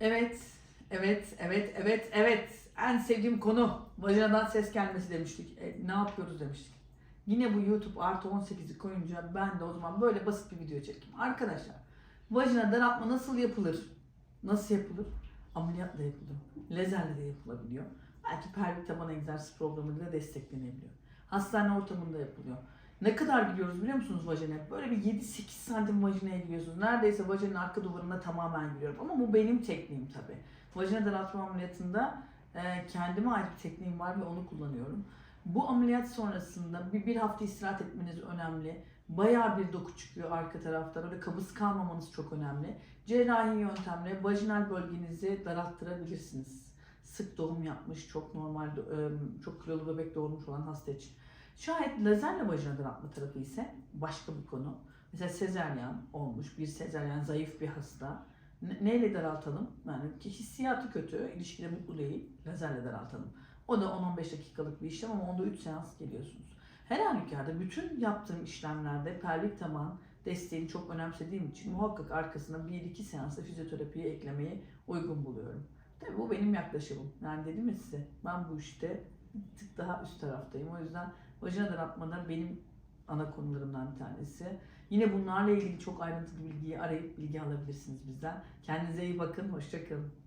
Evet, evet, evet, evet, evet. En sevdiğim konu vajinadan ses gelmesi demiştik. E, ne yapıyoruz demiştik. Yine bu YouTube artı 18'i koyunca ben de o zaman böyle basit bir video çekeyim. Arkadaşlar, vajina daraltma nasıl yapılır? Nasıl yapılır? Ameliyatla yapılıyor. Lazerle de yapılabiliyor. Belki pelvik taban egzersiz programıyla desteklenebiliyor. Hastane ortamında yapılıyor. Ne kadar gidiyoruz biliyor musunuz vajinaya? Böyle bir 7-8 santim vajinaya gidiyorsunuz. Neredeyse vajinanın arka duvarına tamamen giriyorum. Ama bu benim tekniğim tabii. Vajina daraltma ameliyatında e, kendime ait bir tekniğim var ve onu kullanıyorum. Bu ameliyat sonrasında bir, bir hafta istirahat etmeniz önemli. Bayağı bir doku çıkıyor arka tarafta. Öyle kabız kalmamanız çok önemli. Cerrahi yöntemle vajinal bölgenizi daralttırabilirsiniz. Sık doğum yapmış, çok normal, e, çok kilolu bebek doğurmuş olan hasta için. Şayet lazerle vajina daraltma tarafı ise başka bir konu. Mesela sezeryan olmuş, bir sezeryan zayıf bir hasta. Ne- neyle daraltalım? Yani ki hissiyatı kötü, ilişkide mutlu değil, lazerle daraltalım. O da 10-15 dakikalık bir işlem ama onda 3 seans geliyorsunuz. Her halükarda bütün yaptığım işlemlerde pelvik taban desteğini çok önemsediğim için muhakkak arkasına 1-2 seansla fizyoterapiyi eklemeyi uygun buluyorum. Tabii bu benim yaklaşımım. Yani dedim ya size ben bu işte bir tık daha üst taraftayım. O yüzden vajina daraltmalar benim ana konularımdan bir tanesi. Yine bunlarla ilgili çok ayrıntılı bilgiyi arayıp bilgi alabilirsiniz bizden. Kendinize iyi bakın. Hoşçakalın.